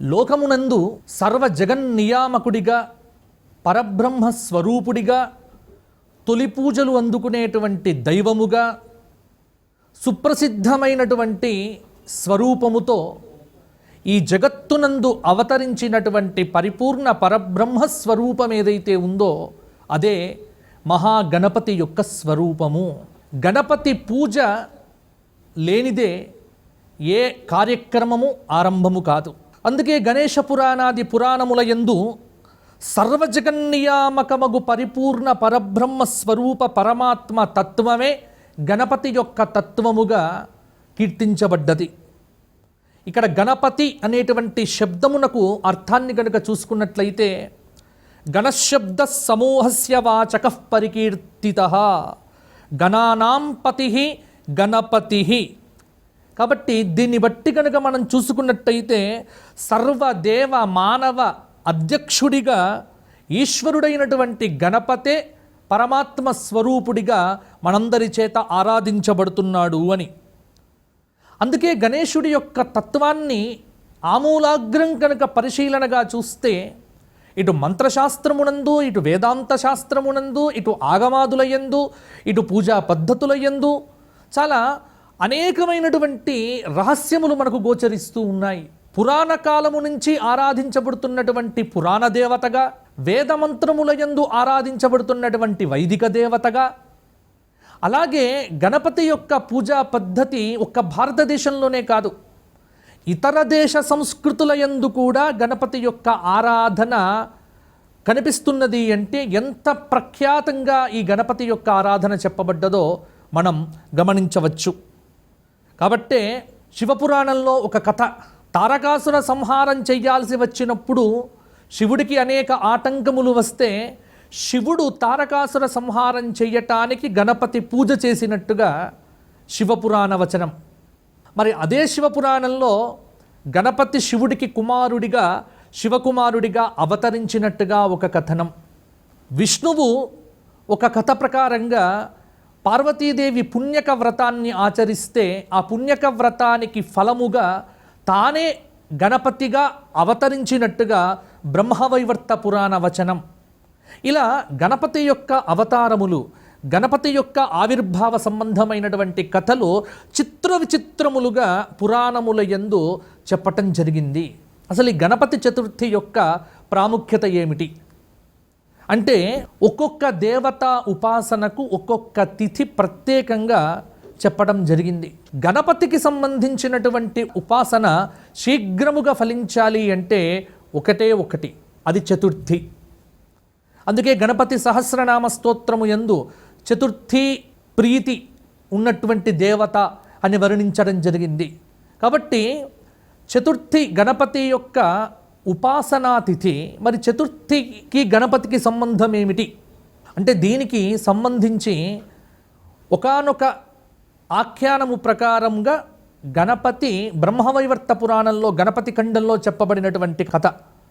లోకమునందు సర్వ జగన్నియామకుడిగా పరబ్రహ్మ స్వరూపుడిగా తొలి పూజలు అందుకునేటువంటి దైవముగా సుప్రసిద్ధమైనటువంటి స్వరూపముతో ఈ జగత్తునందు అవతరించినటువంటి పరిపూర్ణ పరబ్రహ్మ స్వరూపం ఏదైతే ఉందో అదే మహాగణపతి యొక్క స్వరూపము. గణపతి పూజ లేనిదే ఏ కార్యక్రమము ఆరంభము కాదు. అందుకే గణేష పురాణాది పురాణముల యందు సర్వజగన్నియామకమగు పరిపూర్ణ పరబ్రహ్మ స్వరూప పరమాత్మ తత్వమే గణపతి యొక్క తత్వముగా కీర్తించబడ్డది. ఇక్కడ గణపతి అనేటువంటి శబ్దమునకు అర్థాన్ని గనుక చూసుకున్నట్లయితే గణశబ్ద సమూహస్య వాచక పరికీర్తిత గణానాం పతి గణపతి. కాబట్టి దీన్ని బట్టి కనుక మనం చూసుకున్నట్టయితే సర్వదేవ మానవ అధ్యక్షుడిగా ఈశ్వరుడైనటువంటి గణపతే పరమాత్మ స్వరూపుడిగా మనందరి చేత ఆరాధించబడుతున్నాడు అని. అందుకే గణేశుడి యొక్క తత్వాన్ని ఆమూలాగ్రం కనుక పరిశీలనగా చూస్తే ఇటు మంత్రశాస్త్రమునందు ఇటు వేదాంత శాస్త్రమునందు ఇటు ఆగమాదులయందు ఇటు పూజా పద్ధతులయందు చాలా అనేకమైనటువంటి రహస్యములు మనకు గోచరిస్తూ ఉన్నాయి. పురాణ కాలము నుంచి ఆరాధించబడుతున్నటువంటి పురాణ దేవతగా వేదమంత్రములయందు ఆరాధించబడుతున్నటువంటి వైదిక దేవతగా అలాగే గణపతి యొక్క పూజా పద్ధతి ఒక్క భారతదేశంలోనే కాదు. ఇతర దేశ సంస్కృతుల యందు కూడా గణపతి యొక్క ఆరాధన కనిపిస్తున్నది అంటే ఎంత ప్రఖ్యాతంగా ఈ గణపతి యొక్క ఆరాధన చెప్పబడ్డదో మనం గమనించవచ్చు. కాబట్టే శివపురాణంలో ఒక కథ. తారకాసుర సంహారం చేయాల్సి వచ్చినప్పుడు శివుడికి అనేక ఆటంకములు వస్తే శివుడు తారకాసుర సంహారం చెయ్యటానికి గణపతి పూజ చేసినట్టుగా శివపురాణ వచనం. మరి అదే శివపురాణంలో గణపతి శివుడికి కుమారుడిగా శివకుమారుడిగా అవతరించినట్టుగా ఒక కథనం. విష్ణువు ఒక కథ ప్రకారంగా పార్వతీదేవి పుణ్యక వ్రతాన్ని ఆచరిస్తే ఆ పుణ్యక వ్రతానికి ఫలముగా తానే గణపతిగా అవతరించినట్టుగా బ్రహ్మవైవర్త పురాణ వచనం. ఇలా గణపతి యొక్క అవతారములు గణపతి యొక్క ఆవిర్భావ సంబంధమైనటువంటి కథలు చిత్ర విచిత్రములుగా పురాణముల యందు చెప్పటం జరిగింది. అసలు ఈ గణపతి చతుర్థి యొక్క ప్రాముఖ్యత ఏమిటి? అంటే ఒక్కొక్క దేవత ఉపాసనకు ఒక్కొక్క తిథి ప్రత్యేకంగా చెప్పడం జరిగింది. గణపతికి సంబంధించినటువంటి ఉపాసన శీఘ్రముగా ఫలించాలి అంటే ఒకటే ఒకటి అది చతుర్థి. అందుకే గణపతి సహస్రనామ స్తోత్రము యందు చతుర్థి ప్రీతి ఉన్నటువంటి దేవత అని వర్ణించడం జరిగింది. కాబట్టి చతుర్థి గణపతి యొక్క ఉపాసనా తిథి మరి చతుర్థికి గణపతికి సంబంధం ఏమిటి? అంటే దీనికి సంబంధించి ఒకానొక ఆఖ్యానము ప్రకారంగా గణపతి బ్రహ్మవైవర్త పురాణంలో గణపతి ఖండంలో చెప్పబడినటువంటి కథ.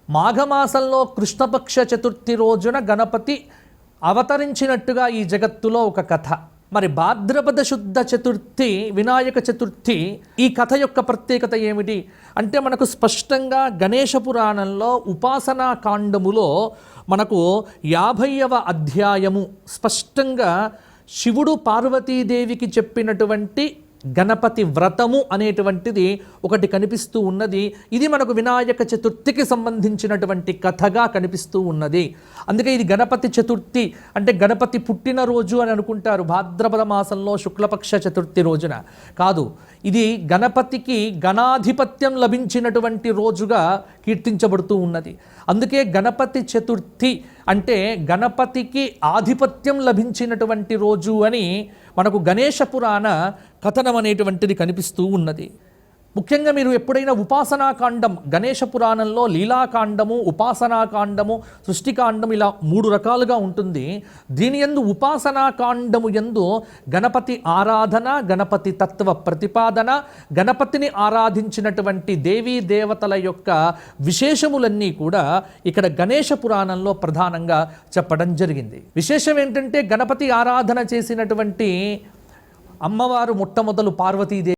మాఘమాసంలో కృష్ణపక్ష చతుర్థి రోజున గణపతి అవతరించినట్టుగా ఈ జగత్తులో ఒక కథ. మరి భాద్రపద శుద్ధ చతుర్థి వినాయక చతుర్థి ఈ కథ యొక్క ప్రత్యేకత ఏమిటి? అంటే మనకు స్పష్టంగా గణేష పురాణంలో ఉపాసనా కాండములో మనకు యాభైవ అధ్యాయము స్పష్టంగా శివుడు పార్వతీదేవికి చెప్పినటువంటి గణపతి వ్రతము అనేటువంటిది ఒకటి కనిపిస్తూ ఉన్నది. ఇది మనకు వినాయక చతుర్థికి సంబంధించినటువంటి కథగా కనిపిస్తూ ఉన్నది. అందుకే ఇది గణపతి చతుర్థి అంటే గణపతి పుట్టినరోజు అని అనుకుంటారు. భాద్రపద మాసంలో శుక్లపక్ష చతుర్థి రోజున. కాదు ఇది గణపతికి గణాధిపత్యం లభించినటువంటి రోజుగా కీర్తించబడుతూ ఉన్నది. అందుకే గణపతి చతుర్థి అంటే గణపతికి ఆధిపత్యం లభించినటువంటి రోజు అని మనకు గణేష పురాణ కథనం అనేటువంటిది కనిపిస్తూ ఉన్నది. ముఖ్యంగా మీరు ఎప్పుడైనా ఉపాసనాకాండం గణేష పురాణంలో లీలాకాండము ఉపాసనాకాండము సృష్టికాండం ఇలా మూడు రకాలుగా ఉంటుంది. దీని ఎందు ఉపాసనాకాండము ఎందు గణపతి ఆరాధన గణపతి తత్వ ప్రతిపాదన గణపతిని ఆరాధించినటువంటి దేవీ దేవతల యొక్క విశేషములన్నీ కూడా ఇక్కడ గణేష పురాణంలో ప్రధానంగా చెప్పడం జరిగింది. విశేషం ఏంటంటే గణపతి ఆరాధన చేసినటువంటి అమ్మవారు మొట్టమొదలు పార్వతీదేవి